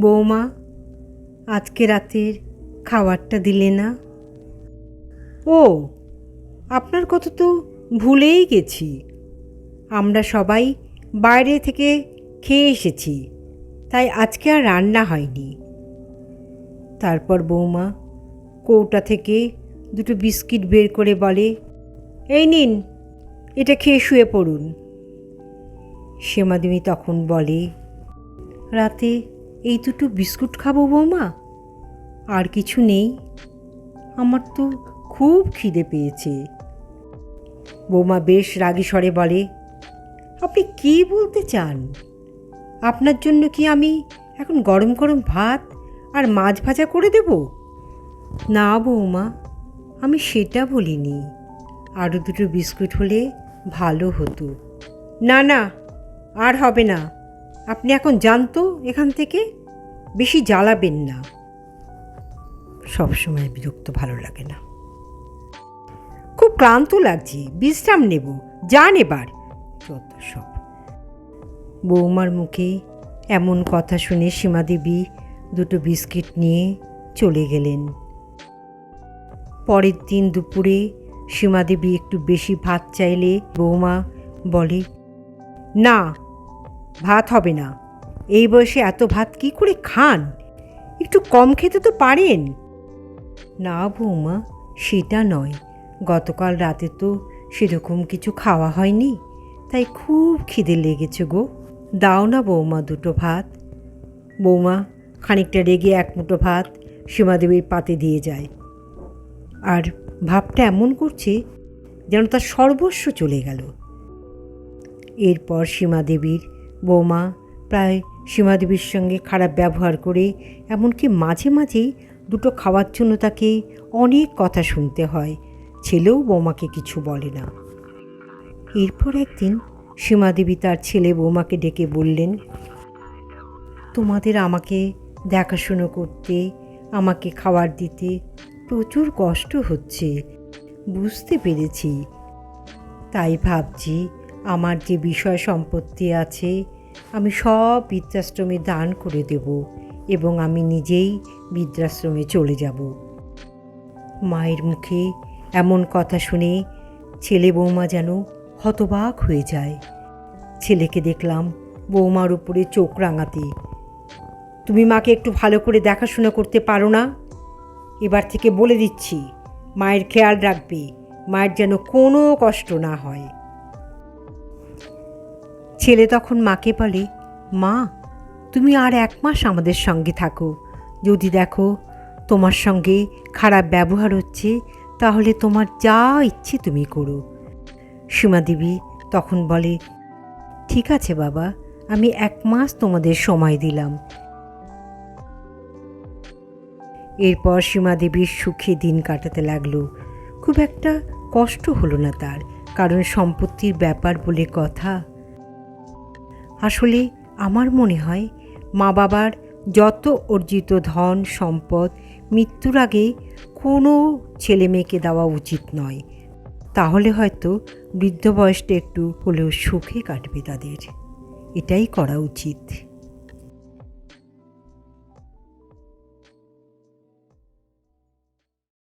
বৌমা, আজকে রাতের খাবারটা দিলে না? ও, আপনার কথা তো ভুলেই গেছি। আমরা সবাই বাইরে থেকে খেয়ে এসেছি, তাই আজকে আর রান্না হয়নি। তারপর বৌমা কৌটা থেকে দুটো বিস্কিট বের করে বলে, এই নিন, এটা খেয়ে শুয়ে পড়ুন। শ্যামাদেবী তখন বলে, রাতে এই দুটো বিস্কুট খাব বৌমা। আর কিছু নেই। আমার তো খুব খিদে পেয়েছে। বৌমা বেশ রাগী স্বরে বলে, আপনি কি বলতে চান? আপনার জন্য কি আমি এখন গরম গরম ভাত আর মাছ ভাজা করে দেব? না বৌমা, আমি সেটা বলিনি। আরও দুটো বিস্কুট হলে ভালো হতো। না না, আর হবে না। আপনি এখন জানতো এখান থেকে, বেশি জ্বালাবেন না। সবসময় বিরক্ত ভালো লাগে না। খুব ক্লান্ত লাগছে, বিশ্রাম নেব, যান এবার। যত সব। বৌমার মুখে এমন কথা শুনে সীমাদেবী দুটো বিস্কিট নিয়ে চলে গেলেন। পরের দিন দুপুরে সীমাদেবী একটু বেশি ভাত চাইলে বৌমা বলে, না ভাত হবে না। এই বয়সে এত ভাত কি করে খান? একটু কম খেতে তো পারেন। না বৌমা, সেটা নয়। গতকাল রাতে তো সেরকম কিছু খাওয়া হয়নি, তাই খুব খিদে লেগেছে গো। দাও না বৌমা দুটো ভাত। বৌমা, খানিকটা রেগে এক মুঠো ভাত সীমাদেবীর পাতে দিয়ে যায়। আর ভাবটা এমন করছে যেন তার সর্বস্ব চলে গেল। এরপর সীমাদেবীর বৌমা প্রায় সীমাদেবীর সঙ্গে খারাপ ব্যবহার করে, এমনকি মাঝে মাঝেই দুটো খাওয়ার জন্য তাকে অনেক কথা শুনতে হয়। ছেলেও বৌমাকে কিছু বলে না। এরপর একদিন সীমাদেবী তার ছেলে বৌমাকে ডেকে বললেন, তোমাদের আমাকে দেখাশুনো করতে, আমাকে খাবার দিতে প্রচুর কষ্ট হচ্ছে। বুঝতে পেরেছি। তাই ভাবছি আমার যে বিষয় সম্পত্তি আছে, আমি সব বৃদ্ধাশ্রমে দান করে দেব এবং আমি নিজেই বৃদ্ধাশ্রমে চলে যাব। মায়ের মুখে এমন কথা শুনে ছেলে বৌমা যেন হতবাক হয়ে যায়। ছেলেকে দেখলাম বৌমার উপরে চোখ রাঙাতে। তুমি মাকে একটু ভালো করে দেখাশোনা করতে পারো না? এবার থেকে বলে দিচ্ছি, মায়ের খেয়াল রাখবে, মায়ের যেন কোনো কষ্ট না হয়। ছেলে তখন মাকে বলে, মা, তুমি আর এক মাস আমাদের সঙ্গে থাকো। যদি দেখো তোমার সঙ্গে খারাপ ব্যবহার হচ্ছে, তাহলে তোমার যা ইচ্ছে তুমি করো। সীমা দেবী তখন বলে, ঠিক আছে বাবা, আমি এক মাস তোমাদের সময় দিলাম। এরপর সীমা দেবীর সুখে দিন কাটাতে লাগল। খুব একটা কষ্ট হলো না তার, কারণ সম্পত্তির ব্যাপার বলে কথা আসলে আমার মনে হয় মা বাবার যত অর্জিত ধন, সম্পদ, মৃত্যুর আগে কোনো ছেলে মেয়েকে দেওয়া উচিত নয়। তাহলে হয়তো বৃদ্ধ বয়সটা একটু হলেও সুখে কাটবে তাদের। এটাই করা উচিত।